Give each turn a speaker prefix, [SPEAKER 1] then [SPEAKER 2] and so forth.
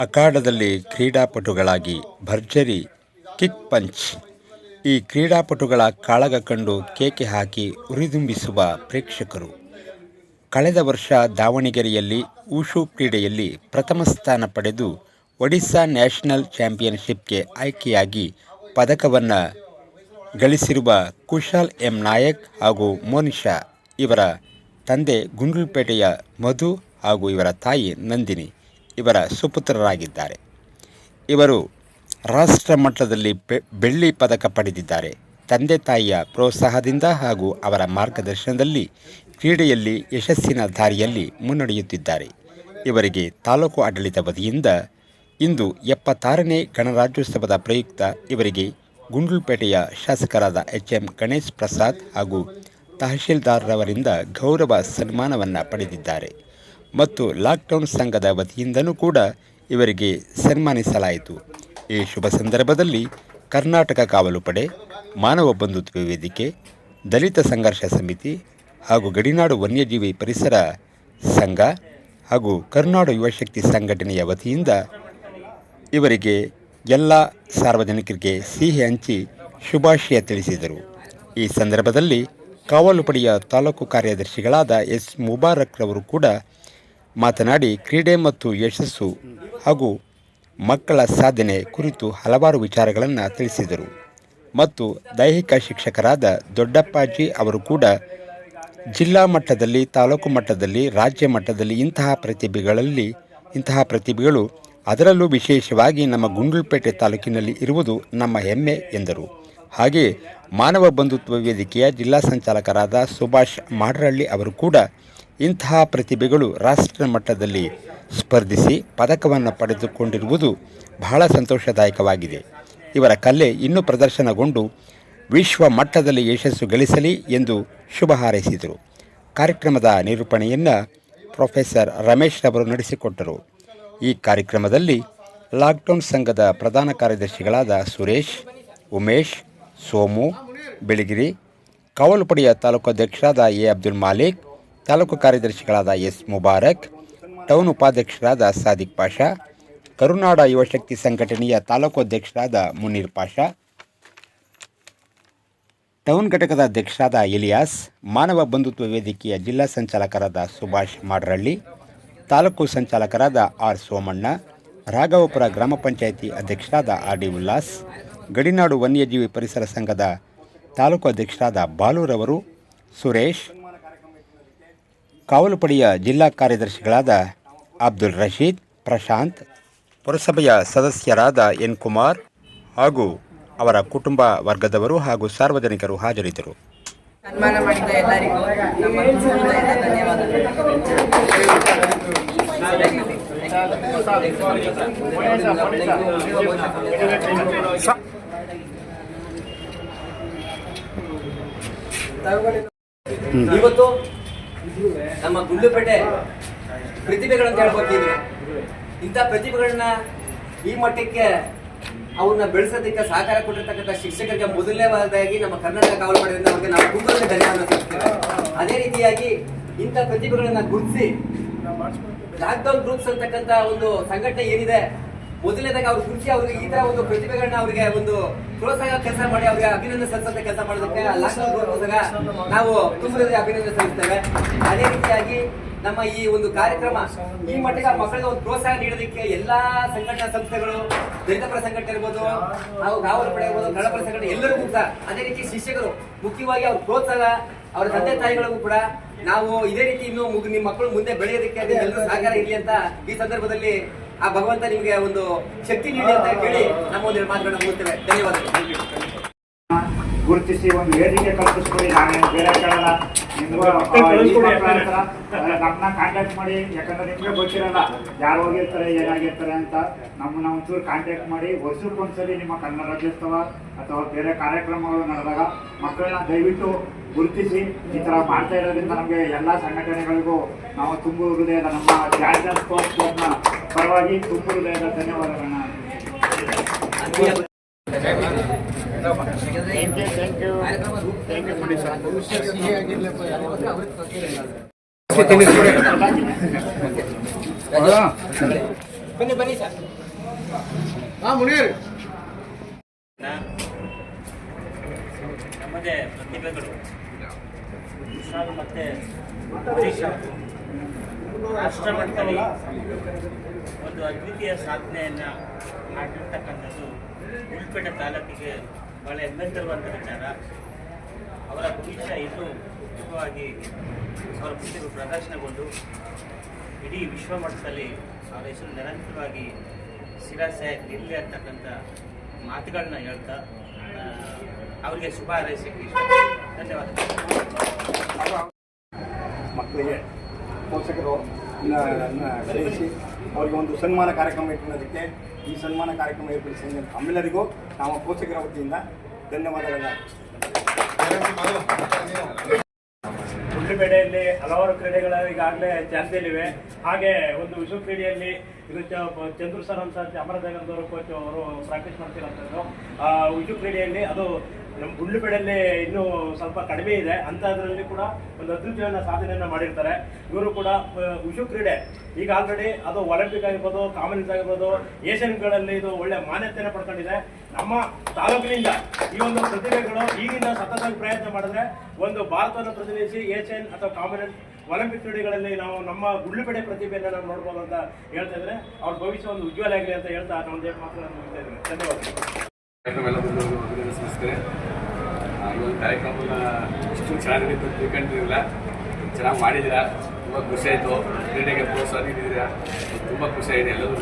[SPEAKER 1] ಅಖಾಡದಲ್ಲಿ ಕ್ರೀಡಾಪಟುಗಳಾಗಿ ಭರ್ಜರಿ, kick punch. ಈ ಕ್ರೀಡಾಪಟುಗಳ ಕಾಳಗ ಕಂಡು ಕೇಕೆ ಹಾಕಿ ಉರಿದುಂಬಿಸುವ ಪ್ರೇಕ್ಷಕರು. ಕಳೆದ ವರ್ಷ ದಾವಣಗೆರೆಯಲ್ಲಿ ಊಷು ಕ್ರೀಡೆಯಲ್ಲಿ ಪ್ರಥಮ ಸ್ಥಾನ ಪಡೆದು ಒಡಿಶಾ ನ್ಯಾಷನಲ್ ಚಾಂಪಿಯನ್ಶಿಪ್ಗೆ ಆಯ್ಕೆಯಾಗಿ ಪದಕವನ್ನು ಗಳಿಸಿರುವ ಕುಶಾಲ್ ಎಂ. ನಾಯಕ್ ಹಾಗೂ ಮೋನಿಶಾ ಇವರ ತಂದೆ ಗುಂಡ್ಲುಪೇಟೆಯ ಮಧು ಹಾಗೂ ಇವರ ತಾಯಿ ನಂದಿನಿ. ಇವರ ಸುಪುತ್ರರಾಗಿದ್ದಾರೆ. ಇವರು ರಾಷ್ಟ್ರ ಮಟ್ಟದಲ್ಲಿ ಬೆಳ್ಳಿ ಪದಕ ಪಡೆದಿದ್ದಾರೆ. ತಂದೆ ತಾಯಿಯ ಪ್ರೋತ್ಸಾಹದಿಂದ ಹಾಗೂ ಅವರ ಮಾರ್ಗದರ್ಶನದಲ್ಲಿ ಕ್ರೀಡೆಯಲ್ಲಿ ಯಶಸ್ಸಿನ ದಾರಿಯಲ್ಲಿ ಮುನ್ನಡೆಯುತ್ತಿದ್ದಾರೆ. ಇವರಿಗೆ ತಾಲೂಕು ಆಡಳಿತ ವತಿಯಿಂದ ಇಂದು ಎಪ್ಪತ್ತಾರನೇ ಗಣರಾಜ್ಯೋತ್ಸವದ ಪ್ರಯುಕ್ತ ಇವರಿಗೆ ಗುಂಡ್ಲುಪೇಟೆಯ ಶಾಸಕರಾದ ಎಚ್ ಎಂ ಗಣೇಶ್ ಪ್ರಸಾದ್ ಹಾಗೂ ತಹಶೀಲ್ದಾರ್ರವರಿಂದ ಗೌರವ ಸನ್ಮಾನವನ್ನು ಪಡೆದಿದ್ದಾರೆ. ಮತ್ತು ಲಾಕ್ಡೌನ್ ಸಂಘದ ವತಿಯಿಂದನೂ ಕೂಡ ಇವರಿಗೆ ಸನ್ಮಾನಿಸಲಾಯಿತು. ಈ ಶುಭ ಸಂದರ್ಭದಲ್ಲಿ ಕರ್ನಾಟಕ ಕಾವಲು ಪಡೆ, ಮಾನವ ಬಂಧುತ್ವ ವೇದಿಕೆ, ದಲಿತ ಸಂಘರ್ಷ ಸಮಿತಿ ಹಾಗೂ ಗಡಿನಾಡು ವನ್ಯಜೀವಿ ಪರಿಸರ ಸಂಘ ಹಾಗೂ ಕರ್ನಾಡು ಯುವಶಕ್ತಿ ಸಂಘಟನೆಯ ವತಿಯಿಂದ ಇವರಿಗೆ ಎಲ್ಲ ಸಾರ್ವಜನಿಕರಿಗೆ ಸಿಹಿ ಹಂಚಿ ಶುಭಾಶಯ ತಿಳಿಸಿದರು. ಈ ಸಂದರ್ಭದಲ್ಲಿ ಕಾವಲು ಪಡೆಯ ತಾಲೂಕು ಕಾರ್ಯದರ್ಶಿಗಳಾದ ಎಸ್. ಮುಬಾರಕ್ ರವರು ಕೂಡ ಮಾತನಾಡಿ ಕ್ರೀಡೆ ಮತ್ತು ಯಶಸ್ಸು ಹಾಗೂ ಮಕ್ಕಳ ಸಾಧನೆ ಕುರಿತು ಹಲವಾರು ವಿಚಾರಗಳನ್ನು ತಿಳಿಸಿದರು. ಮತ್ತು ದೈಹಿಕ ಶಿಕ್ಷಕರಾದ ದೊಡ್ಡಪ್ಪಾಜಿ ಅವರು ಕೂಡ ಜಿಲ್ಲಾ ಮಟ್ಟದಲ್ಲಿ, ತಾಲೂಕು ಮಟ್ಟದಲ್ಲಿ, ರಾಜ್ಯ ಮಟ್ಟದಲ್ಲಿ ಇಂತಹ ಪ್ರತಿಭೆಗಳಲ್ಲಿ, ಇಂತಹ ಪ್ರತಿಭೆಗಳು ಅದರಲ್ಲೂ ವಿಶೇಷವಾಗಿ ನಮ್ಮ ಗುಂಡ್ಲುಪೇಟೆ ತಾಲೂಕಿನಲ್ಲಿ ಇರುವುದು ನಮ್ಮ ಹೆಮ್ಮೆ ಎಂದರು. ಹಾಗೆ ಮಾನವ ಬಂಧುತ್ವ ವೇದಿಕೆಯ ಜಿಲ್ಲಾ ಸಂಚಾಲಕರಾದ ಸುಭಾಷ್ ಮಾಡರಳ್ಳಿ ಅವರು ಕೂಡ ಇಂತಹ ಪ್ರತಿಭೆಗಳು ರಾಷ್ಟ್ರ ಮಟ್ಟದಲ್ಲಿ ಸ್ಪರ್ಧಿಸಿ ಪದಕವನ್ನು ಪಡೆದುಕೊಂಡಿರುವುದು ಬಹಳ ಸಂತೋಷದಾಯಕವಾಗಿದೆ. ಇವರ ಕಲೆ ಇನ್ನೂ ಪ್ರದರ್ಶನಗೊಂಡು ವಿಶ್ವ ಮಟ್ಟದಲ್ಲಿ ಯಶಸ್ಸು ಗಳಿಸಲಿ ಎಂದು ಶುಭ ಹಾರೈಸಿದರು. ಕಾರ್ಯಕ್ರಮದ ನಿರೂಪಣೆಯನ್ನು ಪ್ರೊಫೆಸರ್ ರಮೇಶ್ ಅವರು ನಡೆಸಿಕೊಟ್ಟರು. ಈ ಕಾರ್ಯಕ್ರಮದಲ್ಲಿ ಲಾಕ್ಡೌನ್ ಸಂಘದ ಪ್ರಧಾನ ಕಾರ್ಯದರ್ಶಿಗಳಾದ ಸುರೇಶ್, ಉಮೇಶ್ ಸೋಮು, ಬೆಳಗಿರಿ ಕಾವಲು ಪಡೆಯ ತಾಲೂಕು ಅಧ್ಯಕ್ಷರಾದ ಎ. ಅಬ್ದುಲ್ ಮಾಲಿಕ್, ತಾಲೂಕು ಕಾರ್ಯದರ್ಶಿಗಳಾದ ಎಸ್. ಮುಬಾರಕ್, ಟೌನ್ ಉಪಾಧ್ಯಕ್ಷರಾದ ಸಾದಿಕ್ ಪಾಷಾ, ಕರುನಾಡ ಯುವಶಕ್ತಿ ಸಂಘಟನೆಯ ತಾಲೂಕು ಅಧ್ಯಕ್ಷರಾದ ಮುನೀರ್ ಪಾಷಾ, ಟೌನ್ ಘಟಕದ ಅಧ್ಯಕ್ಷರಾದ ಇಲಿಯಾಸ್ ಮಾನವ ಬಂಧುತ್ವ ವೇದಿಕೆಯ ಜಿಲ್ಲಾ ಸಂಚಾಲಕರಾದ ಸುಭಾಷ್ ಮಾಡರಳ್ಳಿ, ತಾಲೂಕು ಸಂಚಾಲಕರಾದ ಆರ್ ಸೋಮಣ್ಣ, ರಾಘವಪುರ ಗ್ರಾಮ ಪಂಚಾಯಿತಿ ಅಧ್ಯಕ್ಷರಾದ ಆರ್ ಡಿ ಉಲ್ಲಾಸ್ ಗಡಿನಾಡು ವನ್ಯಜೀವಿ ಪರಿಸರ ಸಂಘದ ತಾಲೂಕು ಅಧ್ಯಕ್ಷರಾದ ಬಾಲೂರವರು ಸುರೇಶ್, ಕಾವಲುಪಡೆಯ ಜಿಲ್ಲಾ ಕಾರ್ಯದರ್ಶಿಗಳಾದ ಅಬ್ದುಲ್ ರಶೀದ್, ಪ್ರಶಾಂತ್, ಪುರಸಭೆಯ ಸದಸ್ಯರಾದ ಎನ್ ಕುಮಾರ್ ಹಾಗೂ ಅವರ ಕುಟುಂಬ ವರ್ಗದವರು ಹಾಗೂ ಸಾರ್ವಜನಿಕರು ಹಾಜರಿದ್ದರು.
[SPEAKER 2] ಸನ್ಮಾನ ಮಾಡಿದ ಎಲ್ಲರಿಗೂ ನಮ್ಮ ಧನ್ಯವಾದಗಳು.
[SPEAKER 3] ಇವತ್ತು ನಮ್ಮ ಗುಂಡ್ಲುಪೇಟೆ ಪ್ರತಿಭೆಗಳಂತ ಹೇಳ್ಬೇಕಿದ್ರು ಇಂಥ ಪ್ರತಿಭೆಗಳನ್ನ ಈ ಮಟ್ಟಕ್ಕೆ ಅವನ್ನ ಬೆಳೆಸೋದಕ್ಕೆ ಸಹಕಾರ ಕೊಟ್ಟಿರ್ತಕ್ಕಂಥ ಶಿಕ್ಷಕರಿಗೆ ಮೊದಲನೇದಾಗಿ ನಮ್ಮ ಕರ್ನಾಟಕ ಕಾವಲು ಪಡೆಯಿಂದ ಅವ್ರಿಗೆ ನಾವು ತುಂಬ ಧನ್ಯವಾದ ಸಲ್ಲಿಸ್ತೇವೆ. ಅದೇ ರೀತಿಯಾಗಿ ಇಂಥ ಪ್ರತಿಭೆಗಳನ್ನ ಗುರುತಿಸಿ ಲಾಕ್ಡೌನ್ ಗ್ರೂಪ್ಸ್ ಅಂತಕ್ಕಂಥ ಒಂದು ಸಂಘಟನೆ ಏನಿದೆ ಮೊದಲನೇದಾಗಿ ಅವ್ರ ಕುರ್ಚಿ ಅವ್ರಿಗೆ ಈ ತರ ಒಂದು ಪ್ರತಿಭೆಗಳನ್ನ ಅವ್ರಿಗೆ ಒಂದು ಪ್ರೋತ್ಸಾಹ ಕೆಲಸ ಮಾಡಿ ಅವ್ರಿಗೆ ಅಭಿನಂದನೆ ಸಲ್ಲಿಸಂತ ಕೆಲಸ ಮಾಡೋದಕ್ಕೆ ನಾವು ತುಂಬಿದ್ರೆ ಅಭಿನಂದನೆ ಸಲ್ಲಿಸ್ತೇವೆ. ಅದೇ ರೀತಿಯಾಗಿ ನಮ್ಮ ಈ ಒಂದು ಕಾರ್ಯಕ್ರಮ ಈ ಮಟ್ಟಿಗೆ ಮಕ್ಕಳಿಗೆ ಒಂದು ಪ್ರೋತ್ಸಾಹ ನೀಡೋದಕ್ಕೆ ಎಲ್ಲಾ ಸಂಘಟನಾ ಸಂಸ್ಥೆಗಳು ದಲಿತಪರ ಸಂಘಟನೆ ಇರ್ಬೋದು, ಹಾಗೂ ಕಾವಲು ಪಡೆ ಇರ್ಬೋದು ಕಳಪರ ಸಂಘಟನೆ ಎಲ್ಲರಿಗೂ ಕೂಡ, ಅದೇ ರೀತಿ ಶಿಕ್ಷಕರು ಮುಖ್ಯವಾಗಿ ಅವ್ರ ಪ್ರೋತ್ಸಾಹ, ಅವರ ತಂದೆ ತಾಯಿಗಳಿಗೂ ಕೂಡ ನಾವು ಇದೇ ರೀತಿ ಇನ್ನು ನಿಮ್ಮ ಮಕ್ಕಳು ಮುಂದೆ ಬೆಳೆಯೋದಕ್ಕೆ ಎಲ್ಲರೂ ಸಹಕಾರ ಇರಲಿ ಅಂತ ಈ ಸಂದರ್ಭದಲ್ಲಿ ಆ ಭಗವಂತ ನಿಮಗೆ ಒಂದು ಶಕ್ತಿ ನೀಡಿ ಅಂತ ಕೇಳಿ ನಮ್ಮ ಒಂದು ಮಾತುಗಳನ್ನ ಮುಗಿಸ್ತೇವೆ. ಧನ್ಯವಾದಗಳು.
[SPEAKER 4] ಗುರುತಿಸಿ ಒಂದು ವೇದಿಕೆ ಕಲ್ಪಿಸ್ಕೊಡಿ ನಾನೇನು ಬೇರೆ ಕೇಳಲ್ಲ. ನಿಮ್ಗೂ ನಮ್ಮನ್ನ ಕಾಂಟ್ಯಾಕ್ಟ್ ಮಾಡಿ. ಯಾಕಂದ್ರೆ ನಿಮ್ಗೆ ಗೊತ್ತಿರಲ್ಲ ಯಾರು ಹೋಗಿರ್ತಾರೆ ಏನಾಗಿರ್ತಾರೆ ಅಂತ. ನಮ್ಮನ್ನ ಒಂಚೂರು ಕಾಂಟ್ಯಾಕ್ಟ್ ಮಾಡಿ. ವರ್ಷಕ್ಕೊಂದ್ಸಲಿ ನಿಮ್ಮ ಕನ್ನಡ ರಾಜ್ಯೋತ್ಸವ ಅಥವಾ ಬೇರೆ ಕಾರ್ಯಕ್ರಮಗಳು ನಡೆದಾಗ ಮಕ್ಕಳನ್ನ ದಯವಿಟ್ಟು ಗುರುತಿಸಿ. ಈ ತರ ಮಾಡ್ತಾ ಇರೋದ್ರಿಂದ ನಮಗೆ ಎಲ್ಲ ಸಂಘಟನೆಗಳಿಗೂ ನಾವು ತುಂಬ ಹೃದಯದ ನಮ್ಮ ಜಾರ್ಜ್ ಸ್ಪೋರ್ಟ್ಸ್ ಕ್ಲಬ್ನ ಪರವಾಗಿ ತುಂಬು ಹೃದಯದ ಧನ್ಯವಾದಗಳನ್ನ
[SPEAKER 2] ಬನ್ನಿ ಬನ್ನಿ ಸರ್
[SPEAKER 5] ನಮ್ಮದೇ ಪ್ರತಿಭೆಗಳು ಮತ್ತೆ ಒಡಿಶಾ ರಾಷ್ಟ್ರ ಮಟ್ಟದಲ್ಲಿ ಒಂದು ಅದ್ವಿತೀಯ ಸಾಧನೆಯನ್ನು ಮಾಡಿರ್ತಕ್ಕಂಥದ್ದು ಉಳ್ಪೇಟೆ ತಾಲೂಕಿಗೆ ಬಹಳ ಹೆಮ್ಮೆ ತರುವಂಥ ವಿಚಾರ. ಅವರ ಭವಿಷ್ಯ ಇದು ಮುಖ್ಯವಾಗಿ ಅವರ ಕೃತಿಗಳು ಪ್ರದರ್ಶನಗೊಂಡು ಇಡೀ ವಿಶ್ವ ಮಟ್ಟದಲ್ಲಿ ಅವರ ಹೆಸರು ನಿರಂತರವಾಗಿ ಶಿರಾಸೆ ನಿಲ್ಲಿ ಅಂತಕ್ಕಂಥ ಮಾತುಗಳನ್ನ ಹೇಳ್ತಾ ಅವರಿಗೆ ಶುಭ ಹಾರೈಸಿ ಧನ್ಯವಾದ
[SPEAKER 6] ಮಕ್ಕಳಿಗೆ ಪೋಷಕರು ಕರೆಯಿಸಿ ಅವರಿಗೆ ಒಂದು ಸನ್ಮಾನ ಕಾರ್ಯಕ್ರಮ ಇಟ್ಟಿರೋದಕ್ಕೆ ಈ ಸನ್ಮಾನ ಕಾರ್ಯಕ್ರಮ ಏರ್ಪಡಿಸಿದ ತಮ್ಮೆಲ್ಲರಿಗೂ ನಾವು ಪೋಷಕರ ವತಿಯಿಂದ ಧನ್ಯವಾದಗಳನ್ನ
[SPEAKER 7] ಗುಂಡ್ಲುಪೇಟೆಯಲ್ಲಿ ಹಲವಾರು ಕ್ರೀಡೆಗಳು ಈಗಾಗಲೇ ಚಾಲ್ತಿಯಲ್ಲಿವೆ ಹಾಗೆ ಒಂದು ವಿಶ್ವ ಕ್ರೀಡೆಯಲ್ಲಿ ಇದು ಚಂದ್ರು ಸರ್ ಅಂತ ಚಾಮರಾಜನಗರದವರು ಕೋಚ್ ಅವರು ಪ್ರಾಕ್ಟೀಸ್ ಆ ವಿಶ್ವ ಕ್ರೀಡೆಯಲ್ಲಿ ಅದು ನಮ್ಮ ಗುಂಡ್ಲುಪೇಟೆಯಲ್ಲಿ ಇನ್ನೂ ಸ್ವಲ್ಪ ಕಡಿಮೆ ಇದೆ ಅಂಥದ್ರಲ್ಲಿ ಕೂಡ ಒಂದು ಅದ್ಭುತವಾದ ಸಾಧನೆಯನ್ನು ಮಾಡಿರ್ತಾರೆ. ಇವರು ಕೂಡ ವಿಶ್ವ ಕ್ರೀಡೆ. ಈಗ ಆಲ್ರೆಡಿ ಅದು ಒಲಿಂಪಿಕ್ ಆಗಿರ್ಬೋದು, ಕಾಮನ್ವೆಲ್ತ್ ಆಗಿರ್ಬೋದು, ಏಷ್ಯನ್ಗಳಲ್ಲಿ ಇದು ಒಳ್ಳೆ ಮಾನ್ಯತೆಯನ್ನು ಪಡ್ಕೊಂಡಿದೆ. ನಮ್ಮ ತಾಲೂಕಿನಿಂದ ಈ ಒಂದು ಪ್ರತಿಭೆಗಳು ಈಗಿನ ಸತತವಾಗಿ ಪ್ರಯತ್ನ ಮಾಡಿದ್ರೆ ಒಂದು ಭಾರತವನ್ನು ಪ್ರತಿನಿಧಿಸಿ ಏಷ್ಯನ್ ಅಥವಾ ಕಾಮನ್ವೆಲ್ತ್ ಒಲಿಂಪಿಕ್ ಕ್ರೀಡೆಗಳಲ್ಲಿ ನಾವು ನಮ್ಮ ಗುಳ್ಳುಪೇಟೆ ಪ್ರತಿಭೆಯನ್ನು ನಾವು ನೋಡ್ಬೋದು ಅಂತ ಹೇಳ್ತಾ ಇದ್ರೆ ಅವ್ರ ಭವಿಷ್ಯ ಒಂದು ಉಜ್ವಲ ಆಗಲಿ ಅಂತ ಹೇಳ್ತಾ ನಾವು ಒಂದೇ ಮಾತು ನಾನು ಮುಗಿಸ್ತಾ ಇದ್ದೀನಿ. ಧನ್ಯವಾದಗಳು
[SPEAKER 8] ಕಾರ್ಯಕ್ರಮ ಎಲ್ಲ ಬಂದವರು ಅಭಿನಂದಿಸ್ತಾರೆ ಆ, ಈ ಒಂದು ಕಾರ್ಯಕ್ರಮನ ಇಷ್ಟು ಚೆನ್ನಾಗಿ ನಡೀತು ಅಂತ ತಿಳ್ಕೊಂಡಿರಲಿಲ್ಲ ಚೆನ್ನಾಗಿ ಮಾಡಿದ್ದೀರಾ? ತುಂಬ ಖುಷಿ ಆಯಿತು. ಕ್ರೀಡೆಗೆ ಪ್ರೋತ್ಸಾಹ ನೀಡಿದ್ದೀರಾ? ತುಂಬ ಖುಷಿ ಆಗಿದೆ. ಎಲ್ಲರೂ